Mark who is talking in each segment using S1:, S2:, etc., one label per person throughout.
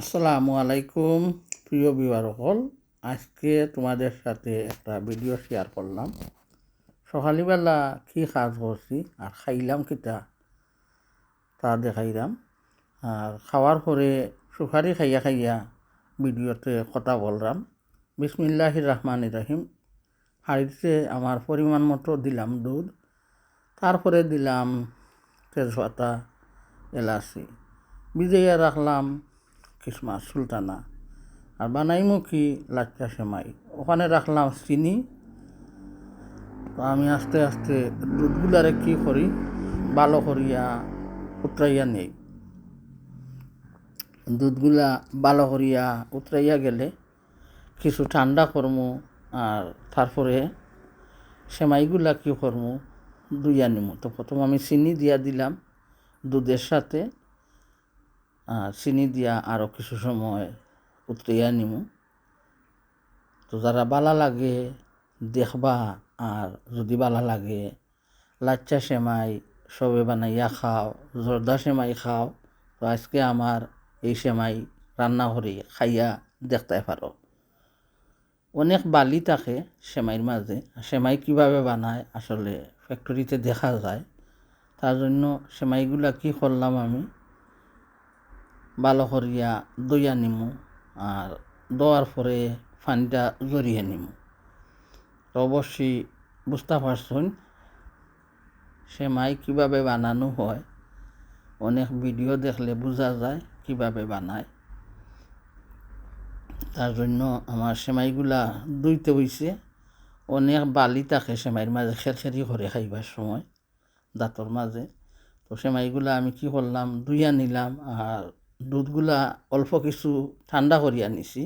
S1: আসসালামু আলাইকুম, প্রিয় বিবারকল আজকে তোমাদের সাথে একটা ভিডিও শেয়ার করলাম। সকালবেলা কি কাজ করছি আর খাইলাম কিতা, তা দেখাইলাম। আর খাওয়ার পরে সুপারি খাইয়া খাইয়া ভিডিওতে কথা বললাম। বিসমিল্লাহির রহমান রহিম। হাড়িতে আমার পরিমাণ মতো দিলাম দুধ, তারপরে দিলাম তেজপাতা, এলাচি। ভিজাইয়া রাখলাম। কিসমাস সুলতানা। আর বানাইমু কি লাচ্চা সেমাই। ওখানে রাখলাম চিনি। তো আমি আস্তে আস্তে দুধগুলারে কি করি? ভালো করিয়া উতরাইয়া নেই। দুধগুলা ভালো করিয়া উতরাইয়া গেলে কিছু ঠান্ডা করমু আর তারপরে সেমাইগুলা কি করমু? দুইয়া নিমু। তো প্রথম আমি চিনি দিয়া দিলাম দুধের সাথে। চিনি দিয়া আরও কিছু সময় উতরিয়া নিমু। তো যারা বালা লাগে, দেখবা আর যদি বালা লাগে, লাচ্চা সেমাই সবে বানাইয়া খাও, জর্দা সেমাই খাও, তো আজকে আমার এই সেমাই রান্না করে খাইয়া দেখতে পারো। অনেক বালি থাকে সেমাইয়ের মাঝে। সেমাই কীভাবে বানায় আসলে ফ্যাক্টরিতে দেখা যায়। তার জন্য সেমাইগুলা কি করলাম আমি ভালো করিয়া দইয়া নিমু আর দেওয়ার পরে পানিটা জড়িয়ে নিমু। অবশ্যই বুঝতে পারছেন সেমাই কীভাবে বানানো হয়, অনেক ভিডিও দেখলে বোঝা যায় কীভাবে বানায়। তার জন্য আমার সেমাইগুলা দুইতে হইছে, অনেক বালি থাকে সেমাইয়ের মাঝে খেরখেরি করে খাইবার সময়, দাঁতর মাঝে। তো সেমাইগুলা আমি কি করলাম দুইয়া নিলাম আর দুধগুলা অল্প কিছু ঠান্ডা করিয়া আনিছি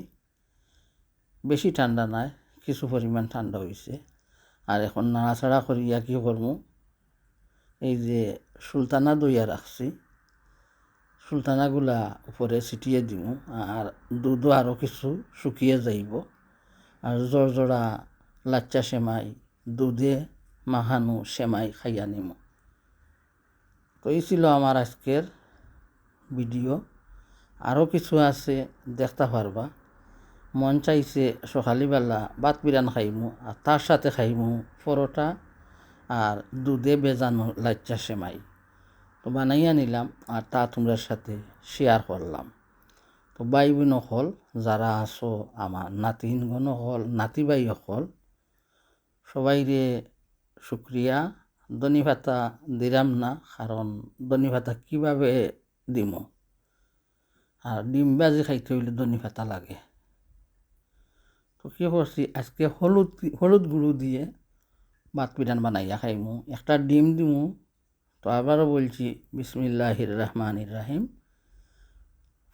S1: বেশি ঠান্ডা নাই, কিছু পরিমাণ ঠান্ডা হয়েছে আর এখন নাড়াচাড়া করিয়া কি করব এই যে সুলতানা দইয়া রাখছি। সুলতানাগুলা উপরে ছিটিয়ে দিব আর দুধও আরও কিছু শুকিয়ে যাইব। আর জোর জোড়া লাচ্চা সেমাই, দুধে মাহানু সেমাই খাইয়া নিম। তো এই ছিল আমার আজকের ভিডিও। আরও কিছু আছে, দেখতে পারবা। মন চাইছে সকালবেলা বাত বিরান খাইমু আর তার সাথে খাইমু পরোটা আর দুধে বেজানো লাচ্চা সেমাই। তো বানাইয়া নিলাম আর তা তোমরা সাথে শেয়ার করলাম। তো বাই বোন হল, যারা আছো, আমার নাতিনগণ হল নাতিবাই হল, সবাইরে শুক্রিয়া। দনি ভাতা দিলাম না, কারণ দনি ভাতা কীভাবে দিম? আর ডিম বাজি খাইতে হইলে দনি ভাতা লাগে। তো কী করছি, আজকে হলুদ হলুদ গুঁড়ো দিয়ে ভাত পিঠান বানাইয়া খাইমু। একটা ডিম দিমু, তো আবারও বলছি, বিসমিল্লাহির রহমানির রাহিম।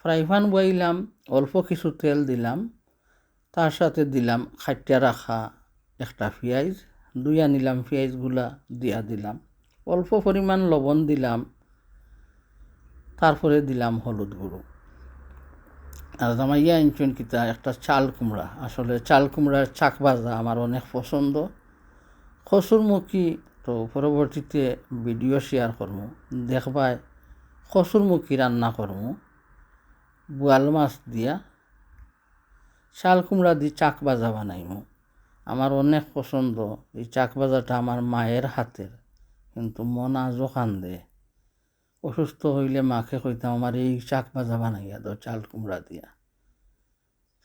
S1: ফ্রাই প্যান বইলাম, অল্প কিছু তেল দিলাম, তার সাথে দিলাম খাটিয়া রাখা একটা পেঁয়াজ দুইয়া নিলাম পেঁয়াজগুলা, দিয়া দিলাম। অল্প পরিমাণ লবণ দিলাম, তারপরে দিলাম হলুদ গুঁড়ো। আমার ইয়া ইনচুন কিতা, একটা চাল কুমড়া। আসলে চাল কুমড়ার চাক ভাজা আমার অনেক পছন্দ। খসুরমুখী, তো পরবর্তীতে ভিডিও শেয়ার করব দেখবায় খসুরমুখী রান্না করব বোয়াল মাছ দিয়া চাল কুমড়া দিয়ে চাক ভাজা বানাইমু। আমার অনেক পছন্দ। এই চাক ভাজাটা আমার মায়ের হাতের, কিন্তু মন আজও কান্দে। অসুস্থ হইলে মাকে কইতাম, আমার এই চাক ভাজা বানাইয়া দাও, চাল কুমড়া দিয়া।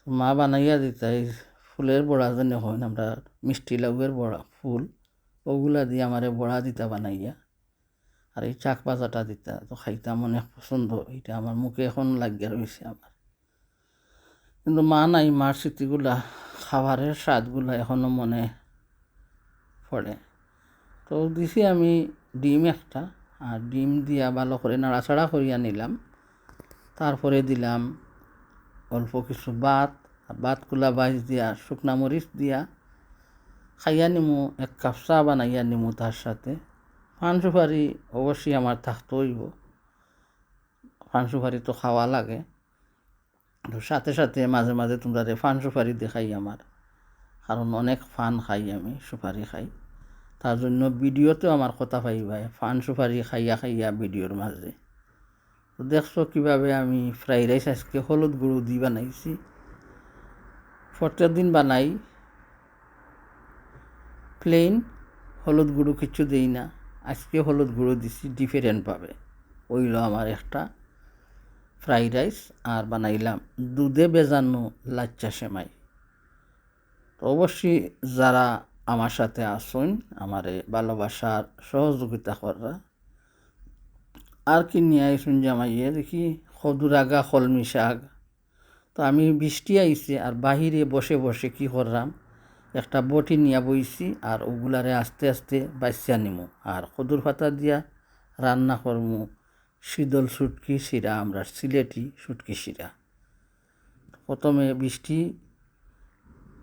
S1: মা বানাইয়া দিতা, এই ফুলের বড়া যেন হয় আমরা মিষ্টি লাউয়ের বড়া, ফুল, ওগুলা দিয়ে আমারে বড়া দিতা বানাইয়া, আর এই চাক ভাজাটা দিতা। তো খাইতাম অনেক পছন্দ এটা আমার মুখে এখন লাগিয়া রয়েছে আমার। কিন্তু মা নাই, মার স্মৃতিগুলা, খাবারের স্বাদগুলা এখনও মনে পড়ে। তো দিছি আমি ডিম একটা। আর ডিম দিয়া ভালো করে নাড়াচাড়া করিয়া নিলাম। তারপরে দিলাম অল্প কিছু ভাত, আর ভাতগুলা বাইশ দিয়া, শুকনা মরিচ দিয়া খাইয়া নিমু, এক কাপ চা বানাইয়া নিমু তার সাথে। পান সুপারি অবশ্যই আমার থাকতে হইব। পান সুপারি তো খাওয়া লাগে। তো সাথে সাথে মাঝে মাঝে তোমরা রে ফান সুপারি দেখাই আমার। কারণ অনেক ফান খাই আমি, সুপারি খাই। তার জন্য ভিডিওতেও আমার কথা পাইবাই ফান সুপারি খাইয়া খাইয়া ভিডিওর মাঝে। তো দেখছ কীভাবে আমি ফ্রাইড রাইস আজকে হলুদ গুঁড়ো দিয়ে বানাইছি। প্রত্যেক দিন বানাই প্লেন হলুদ গুঁড়ো কিছু দিই না, আজকে হলুদ গুঁড়ো দিছি ডিফারেন্ট পাবে ওইল আমার একটা ফ্রাইড রাইস আর বানাইলাম দুধে বেজানো লাচ্চা সেমাই। তো অবশ্যই যারা আমার সাথে আসুন, আমারে ভালোবাসার সহযোগিতা করা। আর কি নিয়ে আইসুন জামাইয়ে, দেখি সদুর আগা কলমি শাক তো আমি বৃষ্টি আইছে আর বাহিরে বসে বসে কি করলাম? একটা বটি নিয়ে বইছি আর ওগুলারে আস্তে আস্তে বাচ্চা নিমু। আর খদুর পাতা দিয়া রান্না করমু। শীতল সুটকি শিরা, আমরা সিলেটি সুটকি শিরা। প্রথমে বৃষ্টি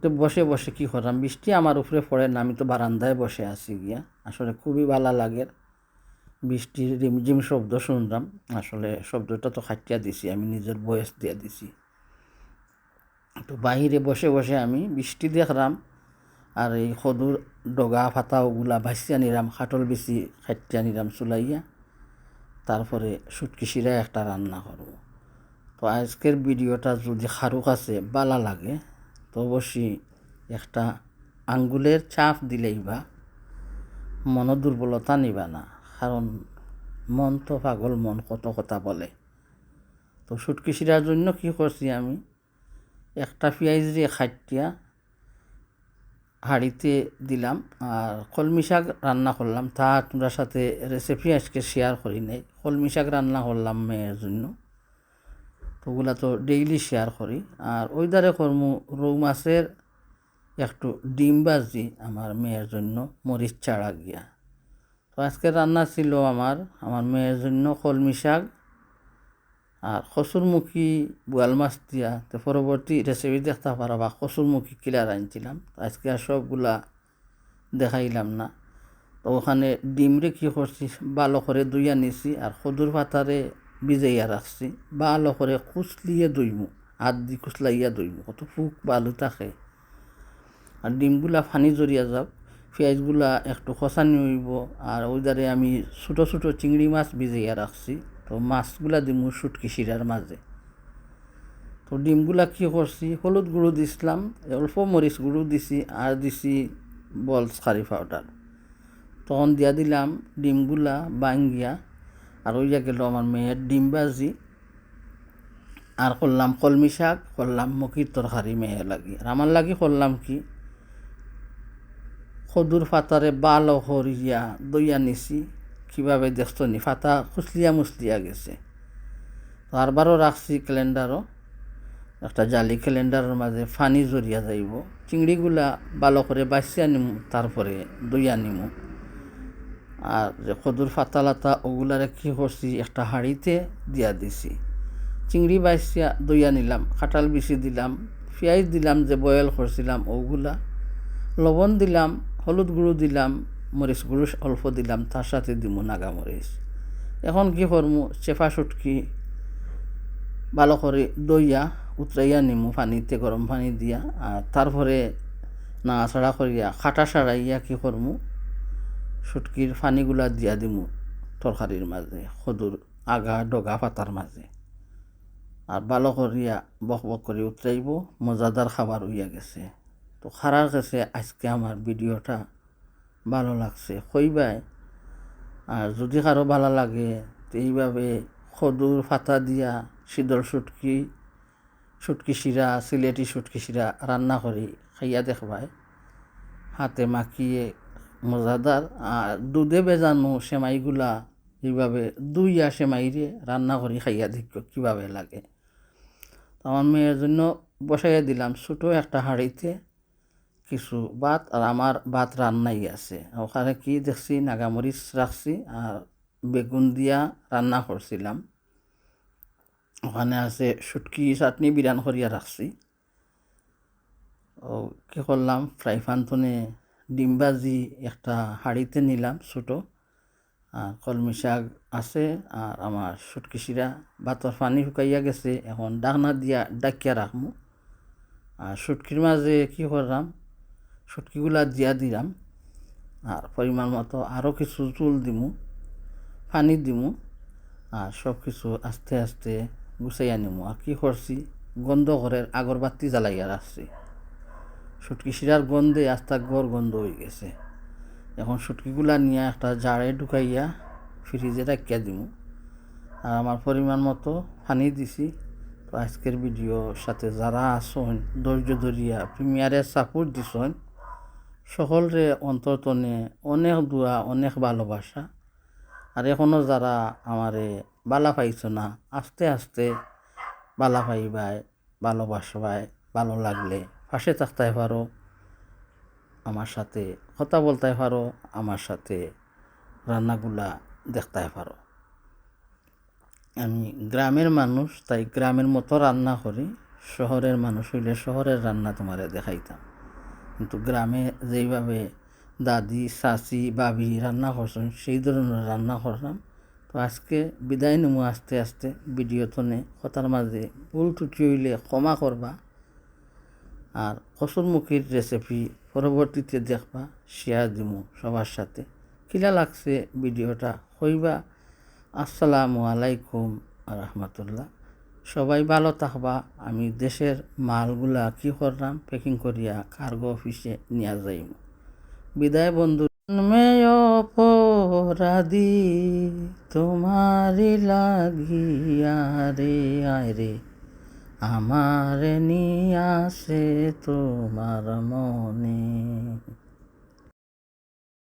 S1: তো বসে বসে কি করলাম? বৃষ্টি আমার উপরে পড়ে না, আমি তো বারান্দায় বসে আছি গিয়া। আসলে খুবই ভালো লাগে। বৃষ্টির রিমঝিম শব্দ শুনলাম। আসলে শব্দটা তো খাটিয়া দিছি, আমি নিজের বয়স দিয়ে দিছি। তো বাহিরে বসে বসে আমি বৃষ্টি দেখলাম। আর এই সদুর ডগা ফাতা ওগুলা ভাসিয়া নিলাম, খাটল বেশি খাটিয়া নিলাম চুলাইয়া। তারপরে সুটকি শিরা একটা রান্না করব। তো আজকের ভিডিওটা যদি খারুক আছে, বালা লাগে। তো অবশ্যই একটা আঙ্গুলের চাপ দিলেই বা মন দুর্বলতা নিবা না। কারণ মন তো পাগল, মন কত কথা বলে। তো সুটকি শিরার জন্য কি করছি আমি? একটা পেঁয়াজ দিয়ে খাটিয়া হাঁড়িতে দিলাম আর কলমি শাক রান্না করলাম। তা তোমরা সাথে রেসিপি আজকে শেয়ার করি নাই। কলমি শাক রান্না করলাম মেয়ের জন্য। তো ওগুলা তো ডেইলি শেয়ার করি। আর ওই দ্বারে কর্ম রৌ মাছের একটু ডিম বাজি আমার মেয়ের জন্য মরিচ চাড়া গিয়া। তো আজকে রান্না ছিল আমার আমার মেয়ের জন্য কলমি শাক আর কসুরমুখী বোয়াল মাছ দিয়া। তো পরবর্তী রেসিপি দেখতে পারো বা কসুরমুখী কিলার আনছিলাম। আজকে আর সবগুলা দেখাইলাম না। তো ওখানে ডিমরে কী করছি? ভালো করে দুইয়া নিছি আর সদুর পাতারে ভিজাইয়া রাখছি ভালো করে কুচলিয়ে দইমু হাত দি কুচলাইয়া দইমু কত ফুক ভালো থাকে আর ডিমগুলা ফানি জড়িয়া যাও পেঁয়াজগুলা একটু খসানি হইব আর ওই দ্বারে আমি ছোটো ছোটো চিংড়ি মাছ ভিজাইয়া রাখছি তো মাছগুলা দিমু সুটকি শিরার মাঝে তো ডিমগুলা কী করছি হলুদ গুঁড়ো দিছিলাম অল্প মরিচ গুঁড়ো দিছি আর দিছি বলস কারি পাউডার তখন দিয়া দিলাম, ডিমগুলা বাঙ্গিয়া আর ওই গেল আমার মেয়ের ডিম বাজি আর করলাম কলমি শাক, করলাম মুখির তরকারি মেয়ে লাগি। আর আমার লাগি করলাম কি? সদুর ফাতারে বাল হরিয়া দইয়া নিছি, কীভাবে দেখছ নি ফাতা খুসলিয়া মুসলিয়া গেছে আরবারও রাখছি ক্যালেন্ডারও। একটা জালি ক্যালেন্ডারের মাঝে ফানি জড়িয়া যাইব। চিংড়িগুলা ভালো করে বাছিয়া নিমু, তারপরে দইয়া নিমু। আর যে কদুর ফাতা লাতা ওগুলারে কি করছি, একটা হাঁড়িতে দিয়া দিছি। চিংড়ি বাইসিয়া দইয়া নিলাম, কাঁঠাল বিচি দিলাম, পেঁয়াজ দিলাম যে বয়েল করছিলাম, ওগুলা। লবণ দিলাম, হলুদ গুঁড়ো দিলাম, মরিচ গুঁড়ো অল্প দিলাম, তার সাথে দিমু নাগা মরিচ এখন কি করমু, চেপা সুটকি ভালো করে দইয়া উতরাইয়া নিমু পানিতে, গরম পানি দিয়া, আর তারপরে নাড়াচাড়া করিয়া খাটা সারাইয়া কি করমু সুটকির পানিগুলা দিয়া দিমু তরকারির মাঝে সদুর আগা ডগা পাতার মাঝে। আর ভালো করিয়া বক বক করে উতরাইব মজাদার খাবার হইয়া গেছে। তো খারার কাছে আজকে আমার ভিডিওটা ভালো লাগছে কইবাই আর যদি কারও ভালো লাগে এইভাবে সদুর ফাতা দিয়া শীতল সুটকি সুটকি শিরা সিলেটি সুটকি শিরা রান্না করি খাইয়া দেখবাই। হাতে মাখিয়ে মজাদার। আর দুধে বেজানো সেমাইগুলা এইভাবে দুইয়া সেমাইরে রান্না করি, খাইয়া দেখ কীভাবে লাগে। আমার মেয়ের জন্য বসাইয়া দিলাম ছোটো একটা হাঁড়িতে কিছু ভাত, আর আমার ভাত রান্নাই আছে। ওখানে কি দেখছি, নাগামরিচ রাখছি, আর বেগুন দিয়া রান্না করছিলাম। ওখানে আছে সুটকি চাটনি বিরান করিয়া রাখছি। ও কী করলাম, ফ্রাই প্যানতনে ডিম ভাজি একটা হাঁড়িতে নিলাম ছোটো। আর কলমি শাক আছে আর আমার সুটকি শিরা ভাতর পানি শুকাইয়া গেছে। এখন ডাকনা দিয়া ডাকিয়া রাখমু আর সুটকির মাঝে কী করলাম সুটকিগুলা দিয়া দিলাম আর পরিমাণ মতো আরও কিছু চুল দিমু, পানি দিমু। আর সব কিছু আস্তে আস্তে গুছাইয়া নিমু। আর কি করছি গন্ধ ঘরের আগরবাতি জ্বালাইয়া রাখছি সুটকি শিরার গন্ধে আস্তা ঘর গন্ধ হয়ে গেছে। এখন সুটকিগুলা নিয়ে একটা জারে ঢুকাইয়া ফ্রিজে রাখিয়া দিব আর আমার পরিমাণ মতো পানি দিছি। তো আজকের ভিডিওর সাথে যারা আসন ধৈর্য ধরিয়া প্রিমিয়ারে সাপোর্ট দিছন, সকলরে অন্তর্তনে অনেক দোয়া, অনেক ভালোবাসা। আর এখনও যারা আমারে বালা পাইছ না, আস্তে আস্তে বালা পাইবাই, ভালোবাসবাই, ভালো লাগলে পাশে থাকতে পারো, আমার সাথে কথা বলতে পারো, আমার সাথে রান্নাগুলা দেখতে পারো। আমি গ্রামের মানুষ, তাই গ্রামের মতো রান্না করি, শহরের মানুষ হইলে শহরের রান্না তোমারে দেখাইতাম। কিন্তু গ্রামে যেইভাবে দাদি, চাচি বাবি রান্না করছেন, সেই ধরনের রান্না করলাম। তো আজকে বিদায় নেব আস্তে আস্তে, ভিডিও তনে কথার মাঝে ভুল ত্রুটি হইলে ক্ষমা করবা। আর অসুরমুখীর রেসিপি পরবর্তীতে দেখবা শেয়ার দিমু সবার সাথে। কিলা লাগছে ভিডিওটা? হইবা, আসসালামু আলাইকুম রহমতুল্লাহ। সবাই ভালো থাকবা। আমি দেশের মালগুলা কি করলাম? প্যাকিং করিয়া কার্গো অফিসে নিয়ে যাইম। বিদায় বন্ধু। অপরাধী তোমারি লাগিয়া রে, আয় রে। আমার নিয়ে আসে তোমার মনে।